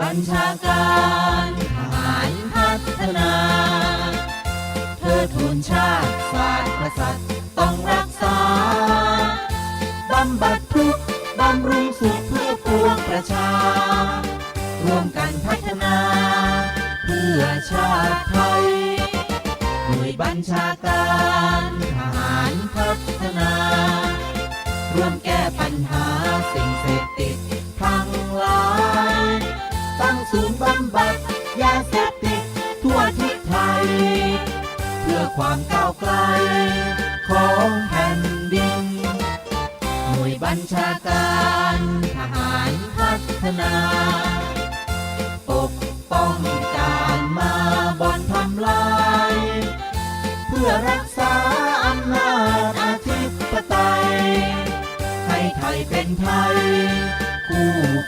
บัญชาการทหารพัฒนา เธอทูนชาติศาสตร์กษัตริย์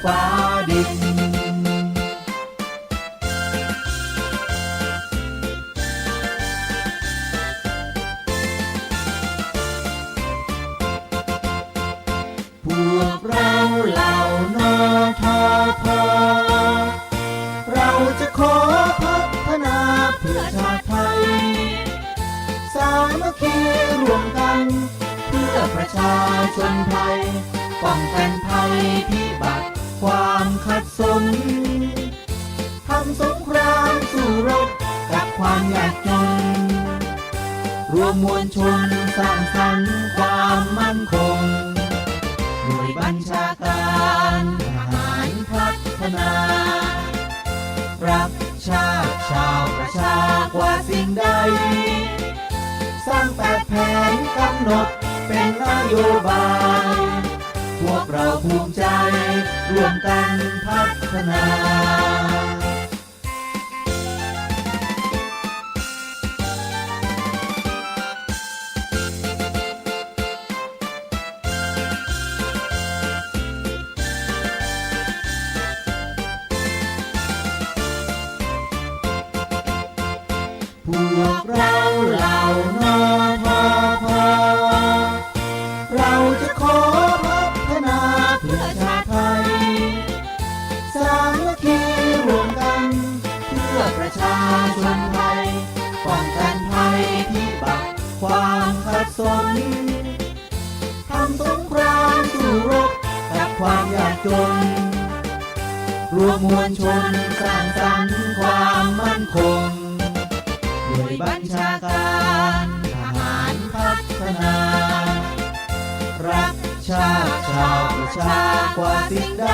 ฟ้าดิน พวกเราเหล่านอทอพอเราจะขอพัฒนาเพื่อชาติไทย สามัคคีรวมกัน เพื่อประชาชนไทยป้องกันภัยพิบัติ ความขัดสนทำสงครามสู้รบกับความยากจน รวมมวลชนสร้างสรรค์ความมั่นคงหน่วยบัญชาการทหารพัฒนารักชาติชาวประชากว่าสิ่งใด สร้างแปดแผนกำหนดเป็นนโยบาย เราภูมิใจร่วมกันพัฒนาพวกเรา สนทำสงครามสู้รบกับความยากจน รวมมวลชนสร้างสรรค์ความมั่นคงหน่วยบัญชาการทหารพัฒนา รักชาติชาวประชากว่าสิ่งใด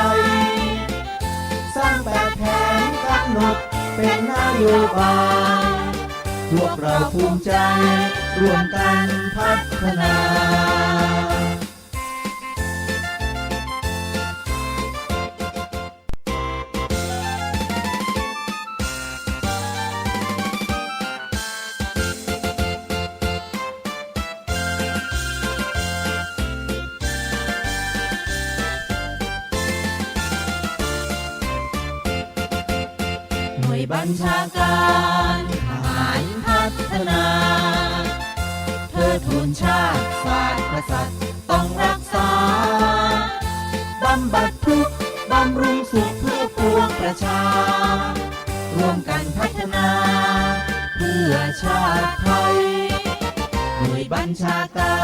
สร้างแบบแผนกำหนดเป็นนโยบายพวกเราภูมิใจ ร่วมกันพัฒนาหน่วยบัญชาการทหารพัฒนา อทูนชาติศาสตร์กษัตริย์ต้องรักษา บำบัดทุกข์บำรุงสุขเพื่อปวงประชา ร่วมกันพัฒนา เพื่อชาติไทยหน่วยบัญชากา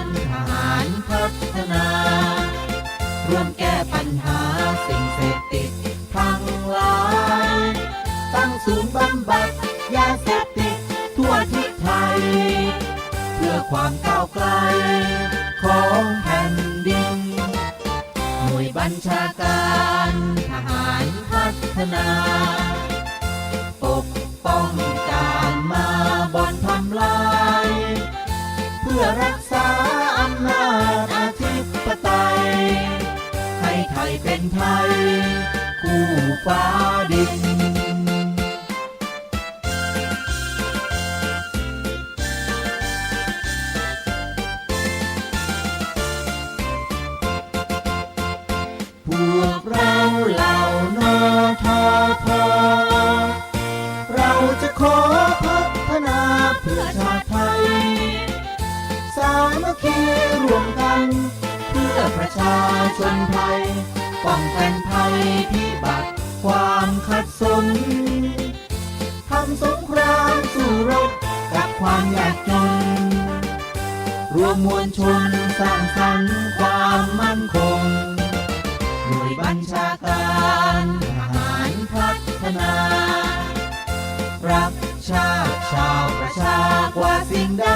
รทหารพัฒนา ร่วมแก้ปัญหาสิ่งเสพติดทั้งหลาย ตั้งศูนย์บำบัดยาเสพติดทั่วทิศไทย พื่อความก้าวไกล ของแผ่นดิน หน่วยบัญชาการทหารพัฒนา ปกป้องการมาบอนทำลาย เพื่อรักษาอำนาจอธิปไตย ให้ไทยเป็นไทย คู่ฟ้าดิน ชนไทย ป้องกันภัยพิบัติคความขัดสนทำสงครามสู้รบกับความยากจน รวมมวลชนสร้างสรรค์ความมั่นคง หน่วยบัญชาการทหารพัฒนา รักชาติชาวประชากว่าสิ่งใด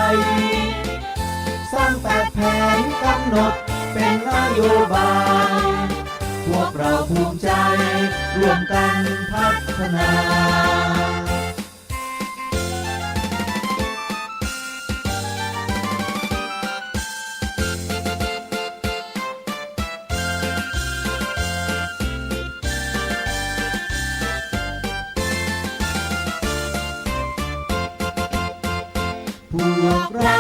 สร้างแปดแผนกำหนด เป็นนโยบาย พวกเราภูมิใจร่วมกันพัฒนาพวกเรา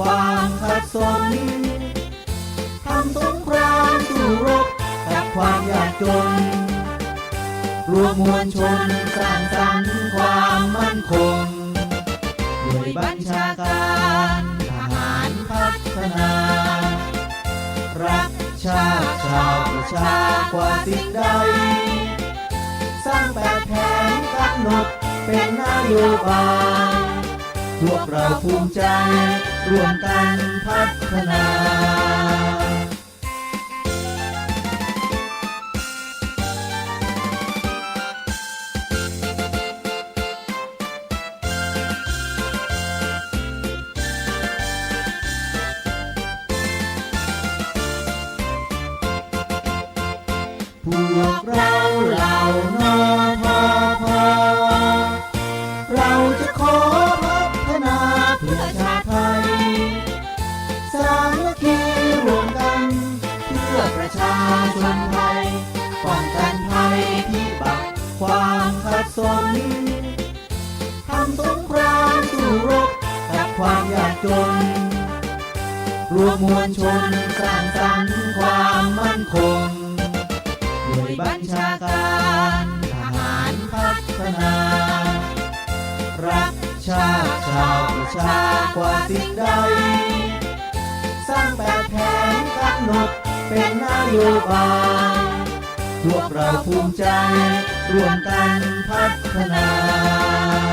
ความขัดสนทำสงครามสู้รบกับความยากจน รวมมวลชนสร้างสรรค์ความมั่นคงหน่วยบัญชาการทหารพัฒนา รักชาติชาวประชากว่าสิ่งใด สร้างแปดแผนกำหนดเป็นนโยบาย พวกเราภูมิใจร่วมกันพัฒนาพวกเรา สนทำสงครามสู้รบกับความยากจน รวมมวลชนสร้างสรรค์ความมั่นคงหน่วยบัญชาการทหารพัฒนา รักชาติชาวประชากว่าสิ่งใด สร้างแปดแผนกำหนดเป็นนโยบาย พวกเราภูมิใจ ร่วมกันพัฒนา